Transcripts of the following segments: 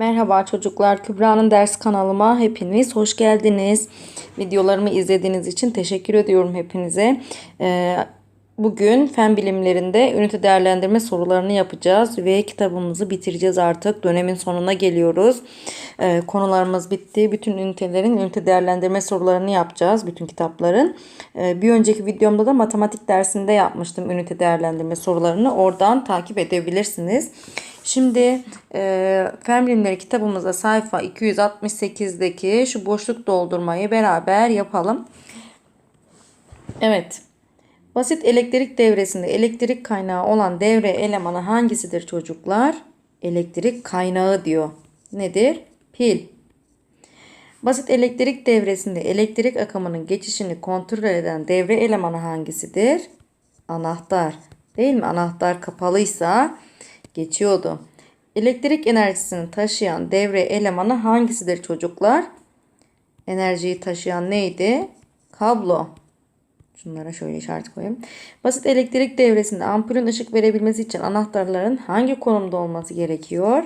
Merhaba çocuklar, Kübra'nın ders kanalıma hepiniz hoş geldiniz. Videolarımı izlediğiniz için teşekkür ediyorum hepinize. Ee, bugün fen bilimlerinde ünite değerlendirme sorularını yapacağız ve kitabımızı bitireceğiz artık. Dönemin sonuna geliyoruz. Ee, konularımız bitti. Bütün ünitelerin ünite değerlendirme sorularını yapacağız. Bütün kitapların. Ee, bir önceki videomda da matematik dersinde yapmıştım ünite değerlendirme sorularını. Oradan takip edebilirsiniz. Şimdi e, Fen Bilimleri kitabımızda sayfa 268'deki şu boşluk doldurmayı beraber yapalım. Evet. Basit elektrik devresinde elektrik kaynağı olan devre elemanı hangisidir çocuklar? Elektrik kaynağı diyor. Nedir? Pil. Basit elektrik devresinde elektrik akımının geçişini kontrol eden devre elemanı hangisidir? Anahtar. Değil mi? Anahtar kapalıysa geçiyordu. Elektrik enerjisini taşıyan devre elemanı hangisidir çocuklar? Enerjiyi taşıyan neydi? Kablo. Şunlara şöyle işaret koyayım. Basit elektrik devresinde ampulün ışık verebilmesi için anahtarların hangi konumda olması gerekiyor?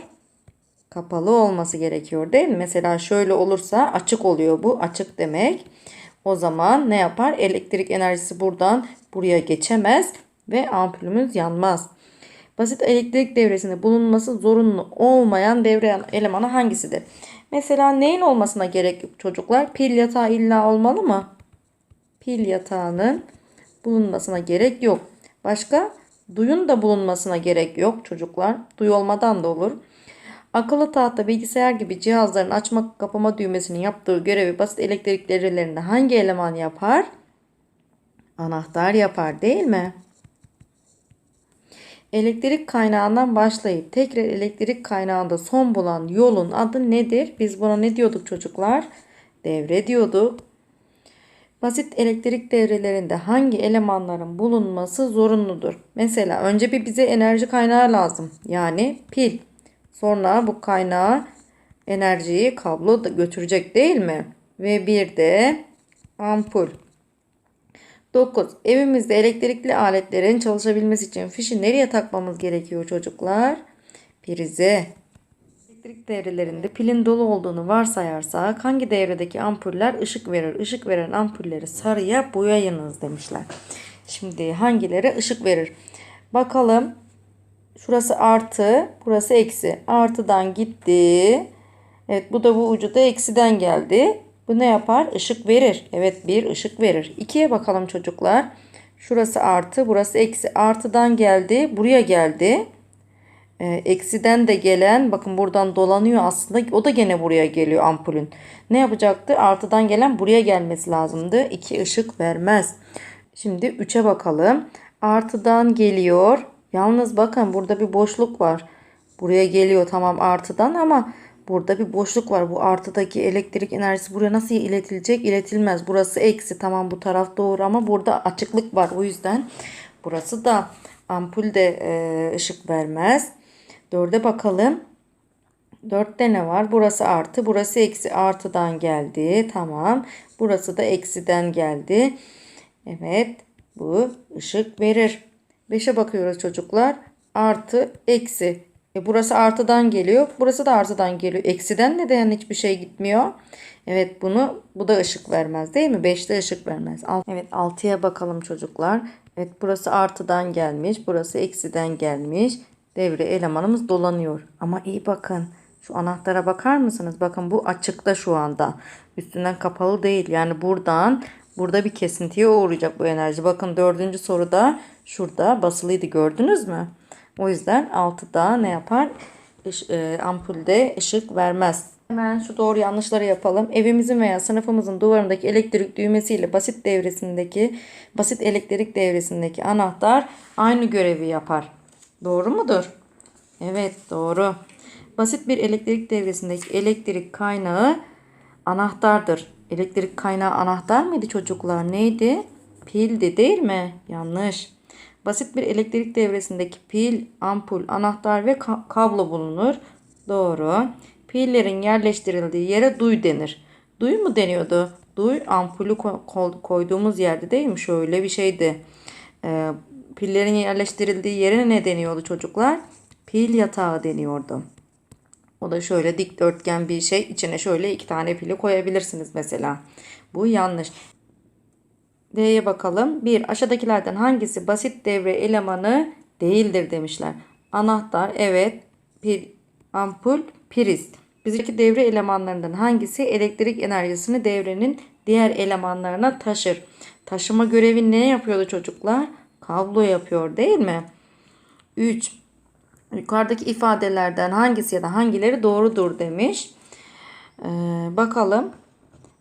Kapalı olması gerekiyor değil mi? Mesela şöyle olursa açık oluyor bu. Açık demek. O zaman ne yapar? Elektrik enerjisi buradan buraya geçemez ve ampulümüz yanmaz. Basit elektrik devresinde bulunması zorunlu olmayan devre elemanı hangisidir? Mesela neyin olmasına gerek yok çocuklar? Pil yatağı illa olmalı mı? Pil yatağının bulunmasına gerek yok. Başka? Duyun da bulunmasına gerek yok çocuklar. Duyu olmadan da olur. Akıllı tahta, bilgisayar gibi cihazların açma kapama düğmesinin yaptığı görevi basit elektrik devrelerinde hangi eleman yapar? Anahtar yapar değil mi? Elektrik kaynağından başlayıp tekrar elektrik kaynağında son bulan yolun adı nedir? Biz buna ne diyorduk çocuklar? Devre diyorduk. Basit elektrik devrelerinde hangi elemanların bulunması zorunludur? Mesela önce bir bize enerji kaynağı lazım. Yani pil. Sonra bu kaynağı enerjiyi kablo da götürecek değil mi? Ve bir de ampul. 9. Evimizde elektrikli aletlerin çalışabilmesi için fişi nereye takmamız gerekiyor çocuklar? Prize. Elektrik devrelerinde pilin dolu olduğunu varsayarsak hangi devredeki ampuller ışık verir? Işık veren ampulleri sarıya boyayınız demişler. Şimdi hangileri ışık verir? Bakalım. Şurası artı, burası eksi. Artıdan gitti. Evet bu da bu ucu da eksiden geldi. Bu ne yapar? Işık verir. Evet bir ışık verir. 2'ye bakalım çocuklar. Şurası artı, burası eksi. Artıdan geldi, buraya geldi. Ee, eksiden de gelen, bakın buradan dolanıyor aslında. O da gene buraya geliyor ampulün. Ne yapacaktı? Artıdan gelen buraya gelmesi lazımdı. 2 ışık vermez. Şimdi 3'e bakalım. Artıdan geliyor. Yalnız bakın burada bir boşluk var. Buraya geliyor tamam artıdan ama Burada bir boşluk var. Bu artıdaki elektrik enerjisi buraya nasıl iletilecek? İletilmez. Burası eksi. Tamam bu taraf doğru ama burada açıklık var. O yüzden burası da ampul de e, ışık vermez. Dörde bakalım. Dörtte ne var? Burası artı. Burası eksi. Artıdan geldi. Tamam. Burası da eksiden geldi. Evet. Bu ışık verir. Beşe bakıyoruz çocuklar. Artı eksi. E burası artıdan geliyor. Burası da artıdan geliyor. Eksiden neden hiçbir şey gitmiyor? Evet bunu bu da ışık vermez değil mi? 5'te ışık vermez. Evet 6'ya bakalım çocuklar. Evet burası artıdan gelmiş. Burası eksiden gelmiş. Devre elemanımız dolanıyor. Ama iyi bakın. Şu anahtara bakar mısınız? Bakın bu açıkta şu anda. Üstünden kapalı değil. Yani buradan burada bir kesintiye uğrayacak bu enerji. Bakın dördüncü soruda şurada basılıydı gördünüz mü? O yüzden 6'da ne yapar? Iş, e, ampulde ışık vermez. Hemen şu doğru yanlışları yapalım. Evimizin veya sınıfımızın duvarındaki elektrik düğmesiyle basit devresindeki basit elektrik devresindeki anahtar aynı görevi yapar. Doğru mudur? Evet doğru. Basit bir elektrik devresindeki elektrik kaynağı anahtardır. Elektrik kaynağı anahtar mıydı çocuklar? Neydi? Pildi değil mi? Yanlış. Basit bir elektrik devresindeki pil, ampul, anahtar ve kablo bulunur. Doğru. Pillerin yerleştirildiği yere duy denir. Duy mu deniyordu? Duy ampulü koyduğumuz yerde değil mi? Şöyle bir şeydi. Ee, pillerin yerleştirildiği yere ne deniyordu çocuklar? Pil yatağı deniyordu. O da şöyle dikdörtgen bir şey. İçine şöyle iki tane pili koyabilirsiniz mesela. Bu yanlış. D'ye bakalım. 1. Aşağıdakilerden hangisi basit devre elemanı değildir demişler. Anahtar, evet. Pil, ampul, priz. Bizdeki devre elemanlarından hangisi elektrik enerjisini devrenin diğer elemanlarına taşır? Taşıma görevi ne yapıyordu çocuklar? Kablo yapıyor değil mi? 3. Yukarıdaki ifadelerden hangisi ya da hangileri doğrudur demiş. Ee, bakalım.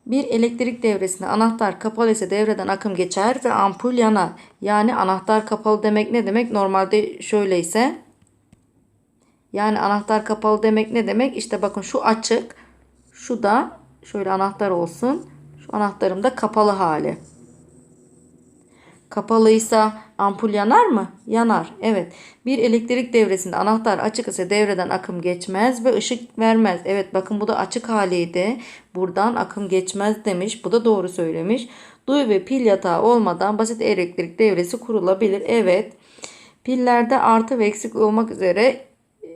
Bir elektrik devresinde anahtar kapalı ise devreden akım geçer ve ampul yanar. Yani anahtar kapalı demek ne demek? Normalde şöyleyse yani anahtar kapalı demek ne demek? İşte bakın şu açık. Şu da şöyle anahtar olsun. Şu anahtarım da kapalı hali. Kapalıysa ampul yanar mı? Yanar. Evet. Bir elektrik devresinde anahtar açık ise devreden akım geçmez ve ışık vermez. Evet bakın bu da açık haliydi. Buradan akım geçmez demiş. Bu da doğru söylemiş. Duy ve pil yatağı olmadan basit elektrik devresi kurulabilir. Evet. Pillerde artı ve eksik olmak üzere e,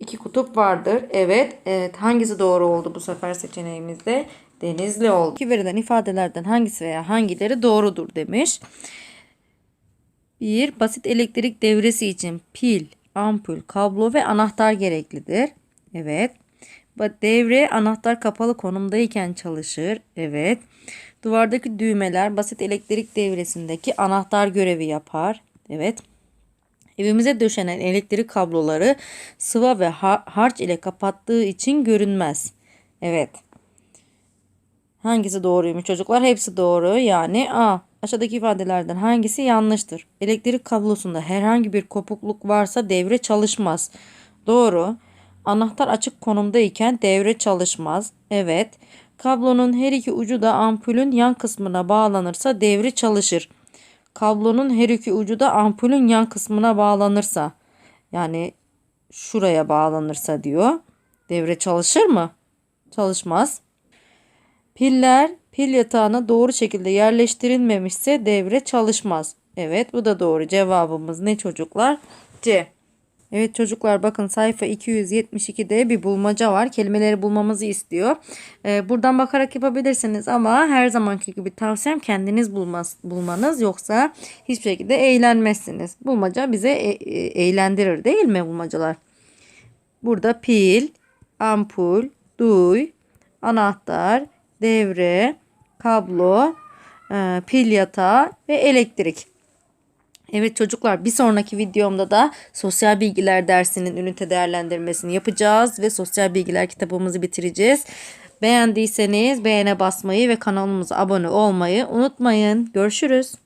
iki kutup vardır. Evet. Evet. Hangisi doğru oldu bu sefer seçeneğimizde? Denizli oldu. İki verilen ifadelerden hangisi veya hangileri doğrudur demiş. 1. Basit elektrik devresi için pil, ampul, kablo ve anahtar gereklidir. Evet. Devre anahtar kapalı konumdayken çalışır. Evet. Duvardaki düğmeler basit elektrik devresindeki anahtar görevi yapar. Evet. Evimize döşenen elektrik kabloları sıva ve ha- harç ile kapattığı için görünmez. Evet. Hangisi doğruymuş çocuklar? Hepsi doğru. Yani A. Aşağıdaki ifadelerden hangisi yanlıştır? Elektrik kablosunda herhangi bir kopukluk varsa devre çalışmaz. Doğru. Anahtar açık konumdayken devre çalışmaz. Evet. Kablonun her iki ucu da ampulün yan kısmına bağlanırsa devre çalışır. Kablonun her iki ucu da ampulün yan kısmına bağlanırsa yani şuraya bağlanırsa diyor. Devre çalışır mı? Çalışmaz. Piller pil yatağına doğru şekilde yerleştirilmemişse devre çalışmaz. Evet bu da doğru. Cevabımız ne çocuklar? C. Evet çocuklar bakın sayfa 272'de bir bulmaca var. Kelimeleri bulmamızı istiyor. Ee, buradan bakarak yapabilirsiniz ama her zamanki gibi tavsiyem kendiniz bulmaz, bulmanız yoksa hiçbir şekilde eğlenmezsiniz. Bulmaca bize e- e- eğlendirir değil mi bulmacalar? Burada pil, ampul, duy, anahtar, devre, kablo, e, pil yatağı ve elektrik. Evet çocuklar bir sonraki videomda da sosyal bilgiler dersinin ünite değerlendirmesini yapacağız ve sosyal bilgiler kitabımızı bitireceğiz. Beğendiyseniz beğene basmayı ve kanalımıza abone olmayı unutmayın. Görüşürüz.